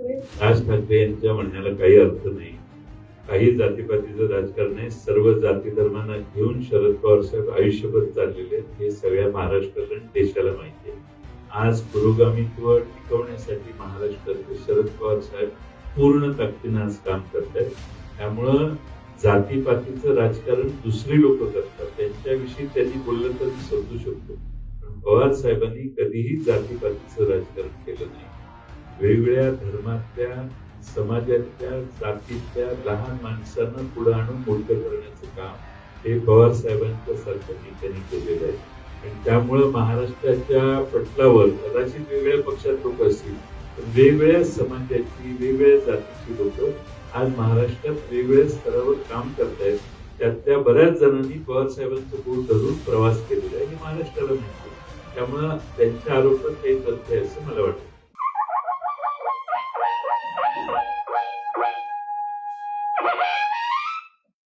राज ठाकरे यांच्या म्हणण्याला काही अर्थ नाही. काही जातीपातीचं राजकारण आहे. सर्व जाती धर्मांना घेऊन शरद पवार साहेब आयुष्यभर चाललेले आहेत. हे सगळ्या महाराष्ट्राला आणि देशाला माहिती आहे. आज पुरोगामित्व टिकवण्यासाठी महाराष्ट्रातले शरद पवार साहेब पूर्ण ताकदीनं आज काम करत आहेत. त्यामुळं जातीपातीचं राजकारण दुसरी लोक करतात. त्यांच्याविषयी त्यांनी बोललं तर मी समजू शकतो. पण पवार साहेबांनी कधीही जातीपातीचं राजकारण केलं नाही. वेगवेगळ्या धर्मातल्या समाजातल्या जातीतल्या लहान माणसांना पुढे आणून मोठं करण्याचं काम हे पवार साहेबांच्या सारख्या नेत्यांनी केलेलं आहे. आणि त्यामुळं महाराष्ट्राच्या पटलावर कदाचित वेगवेगळ्या पक्षात लोक असतील पण वेगवेगळ्या समाजाची वेगवेगळ्या जातीची लोक आज महाराष्ट्रात वेगवेगळ्या स्तरावर काम करतायत. त्यातल्या बऱ्याच जणांनी पवार साहेबांचं बोट धरून प्रवास केलेला आहे हे महाराष्ट्राला माहिती त्यामुळं त्यांच्या आरोपात काही तथ्य आहे असं मला वाटतं. Thank you.